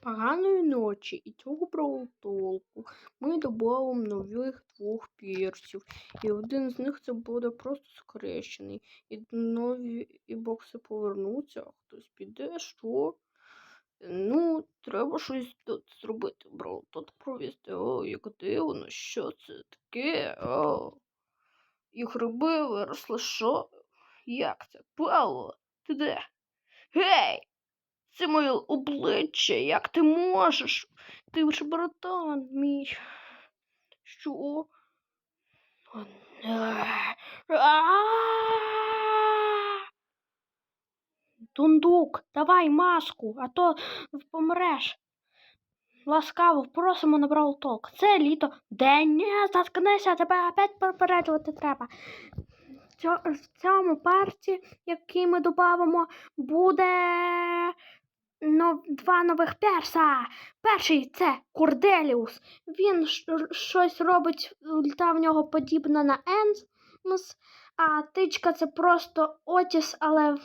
поганої ночі і цього браутолку ми додамо нових двох перців. І один з них це буде просто скрещений. І нові і бокси повернуться, а хтось піде, що? Ну, треба щось тут зробити, бро. Тут провести. О, як дивно, що це таке? О. І гриби виросли, що? Як це? Павло, ти де? Гей! Це моє обличчя, як ти можеш? Ти ж братан мій. Що? Не. Тундук, давай маску, а то помреш. Ласкаво просимо на браутолк. Це літо. Де ні, заткнися, тебе опять попереджувати треба. В цьому парці, який ми додамо, буде нов- два нових перса. Перший це Корделіус. Він щось робить, ульта в нього подібна на Енмс, а тичка це просто Отіс, але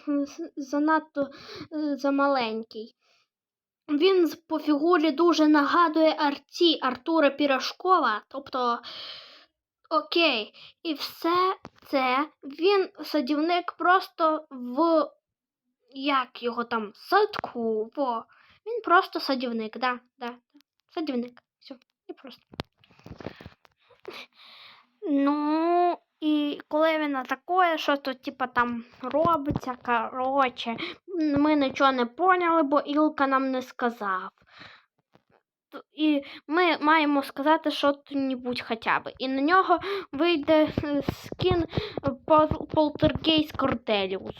занадто е, замаленький. Він по фігурі дуже нагадує Арті Артура Пірашкова, тобто. Окей, і все це він садівник просто в як його там садку. Во. Він просто садівник, да, да. Садівник. Все, і просто. Ну, і коли він атакує, що то, типа, там робиться, коротше, ми нічого не поняли, бо Ілка нам не сказав. І ми маємо сказати що-небудь хоча б. І на нього вийде е, скін Пол- Полтергейст Корделіус.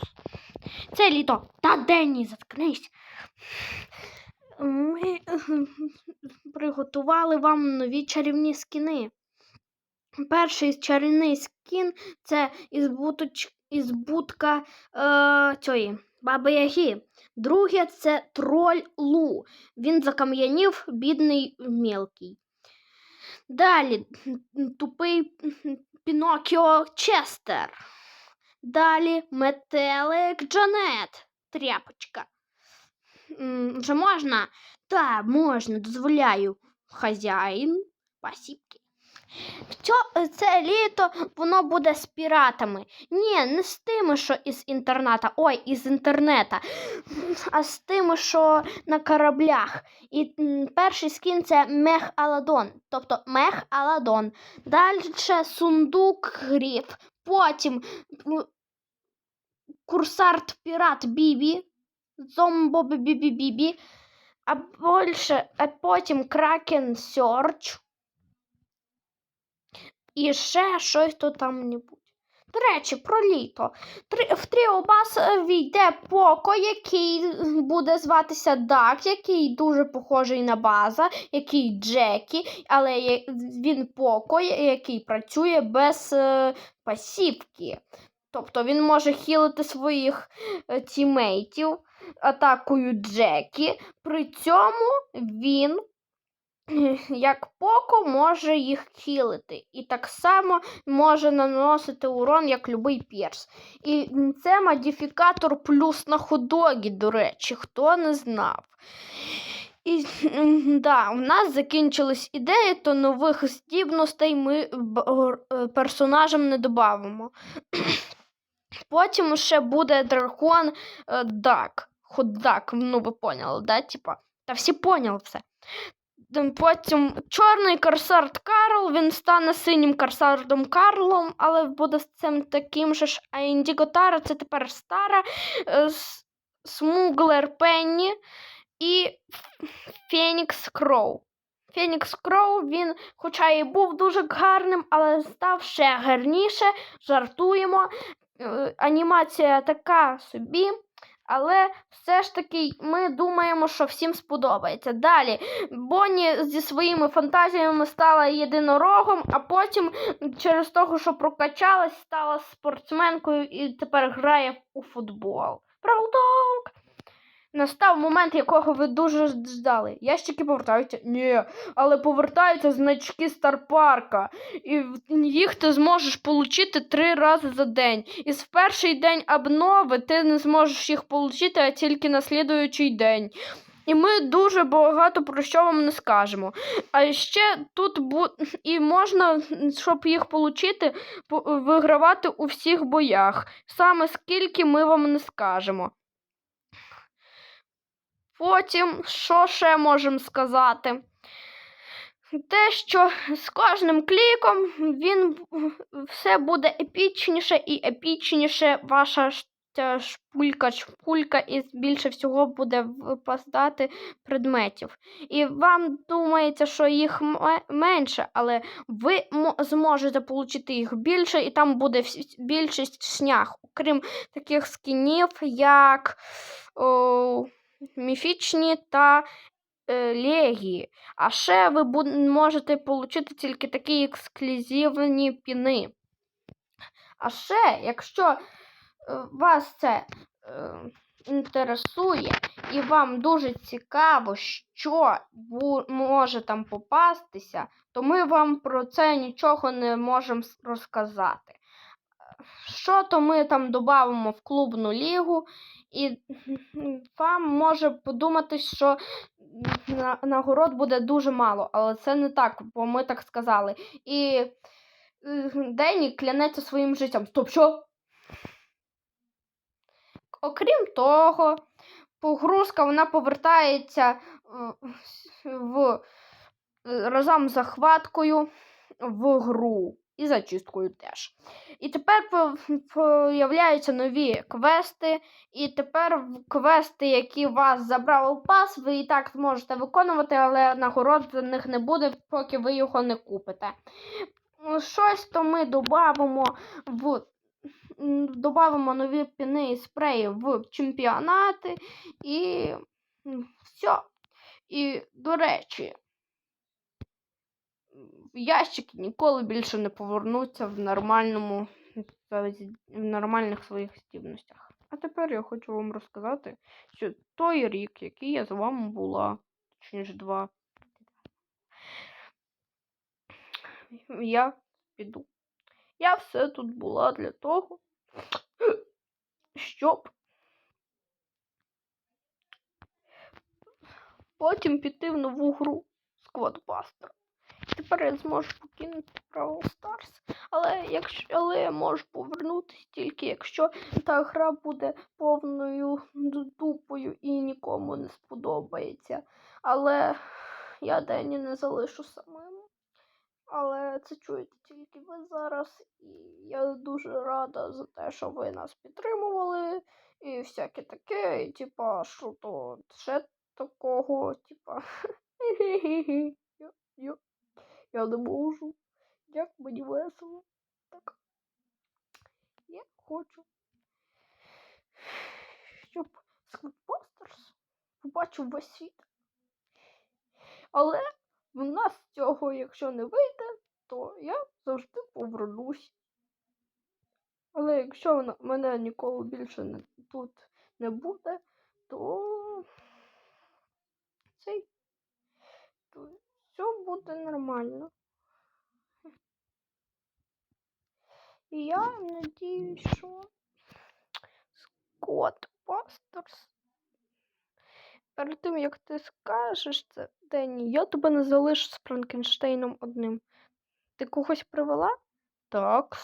Це літо. Та Денні, заткнись. Ми приготували вам нові чарівні скіни. Перший чарівний скін це із, буточ... із будка е... цієї Баби Яги. Друге це троль Лу. Він закам'янів, бідний мілкий. Далі тупий Пінокіо Честер. Далі метелик Джанет. Тряпочка. Вже можна? Так, можна, дозволяю. Хазяїн. Пасібки. Цьо, це літо воно буде з піратами. Ні, не з тими, що із інтерната, ой, із інтернета, а з тими, що на кораблях. І перший скін це Мех Аладон, тобто Мех Аладон. Далі сундук гріф. Потім курсарт пірат Бібі, зомбоби Бібі а більше, а потім Кракен Сьорч. І ще щось тут там небудь. До речі, про літо. В Тріобас е, війде Поко, який буде зватися Дак, який дуже похожий на база, який Джекі, але він Поко, який працює без е, пасівки. Тобто він може хілити своїх е, тімейтів атакою Джекі. При цьому він як Поко може їх хілити. І так само може наносити урон, як любий перс. І це модифікатор плюс на ходогі, до речі, хто не знав. І да, у нас закінчились ідеї, то нових здібностей ми е, персонажам не додамо. Потім ще буде дракон е, Дак. Ходак, ну ви поняли, да? Типа, та всі поняли все. Потім чорний корсард Карл, він стане синім корсардом Карлом, але буде цим таким же ж. А Індіго Тара це тепер стара, е, смуглер Пенні і Фенікс Кроу. Фенікс Кроу, він, хоча і був дуже гарним, але став ще гарніше. Жартуємо. Е, Анімація така собі. Але все ж таки ми думаємо, що всім сподобається. Далі Бонні зі своїми фантазіями стала єдинорогом, а потім через того, що прокачалась, стала спортсменкою і тепер грає у футбол. Правда? Настав момент, якого ви дуже ждали. Ящики повертаються. Ні, але повертаються значки Старпарка. І їх ти зможеш отримати три рази за день. І в перший день обнови ти не зможеш їх отримати, а тільки на слідуючий день. І ми дуже багато про що вам не скажемо. А ще тут бу... і можна, щоб їх отримати, вигравати у всіх боях. Саме скільки ми вам не скажемо. Потім, що ще можемо сказати? Те, що з кожним кліком він все буде епічніше і епічніше ваша шпулька, шпулька і більше всього буде випадати предметів. І вам думається, що їх менше, але ви зможете отримати їх більше, і там буде більшість снях, окрім таких скінів, як о, міфічні та е, легії. А ще ви можете отримати тільки такі ексклюзивні піни. А ще, якщо вас це е, інтересує, і вам дуже цікаво, що може там попастися, то ми вам про це нічого не можемо розказати. Що то ми там додамо в клубну лігу, і вам може подумати, що нагород буде дуже мало, але це не так, бо ми так сказали. І е, Дені клянеться своїм життям. Стоп, що? Окрім того, погрузка вона повертається е, в, разом з захваткою в гру і зачисткою теж. І тепер появляються нові квести, і тепер квести, які вас забрав у пас, ви і так зможете виконувати, але нагород за них не буде, поки ви його не купите. Щось то ми додамо в додамо нові піни і спреї в чемпіонати і все. І, до речі, ящики ніколи більше не повернуться в нормальному в нормальних своїх здібностях. А тепер я хочу вам розказати, що той рік, який я з вами була, точніше два, я піду. Я все тут була для того, щоб потім піти в нову гру Сквадбастер. Тепер я зможу покинути Brawl Stars. Але якщо але я можу повернутися тільки якщо та гра буде повною дупою і нікому не сподобається. Але я Дені не залишу самим. Але це чуєте тільки ви зараз. І я дуже рада за те, що ви нас підтримували. І всяке таке. І типа, що то ще такого, типа. Я, не можу. Як мені весело. Так. Я хочу. Щоб Squidbusters побачив весь світ. Але в нас цього, якщо не вийде, то я завжди повернусь. Але якщо мене ніколи більше не, тут не буде, то цей то все буде нормально. І я надіюсь, що Скотт Пастерс перед тим, як ти скажеш це, Денні, я тебе не залишу з Франкенштейном одним. Ти когось привела? Так.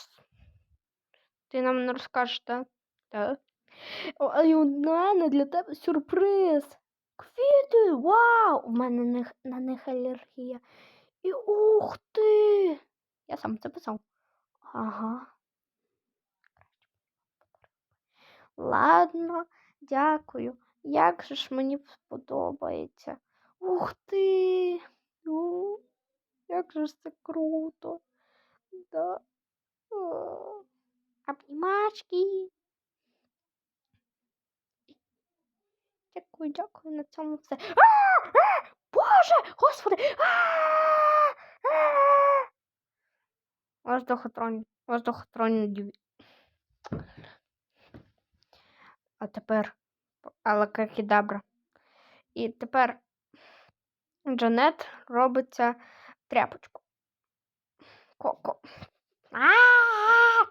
Ти нам не розкажеш, так? Так. А й у мене для тебе сюрприз. Квіти! Вау! У мене на них, алергія. І ух ти! Я сам це писав. Ага. Ладно, дякую. Як же ж мені сподобається. Ух ти! Ну, як же ж це круто. Да. Обнімачки. Дякую, дякую на цьому все. Боже! Господи! Воздухотронні. Воздухотронні. А тепер Алакакідабра. І тепер Джанет робиться тряпочку. Коко. А!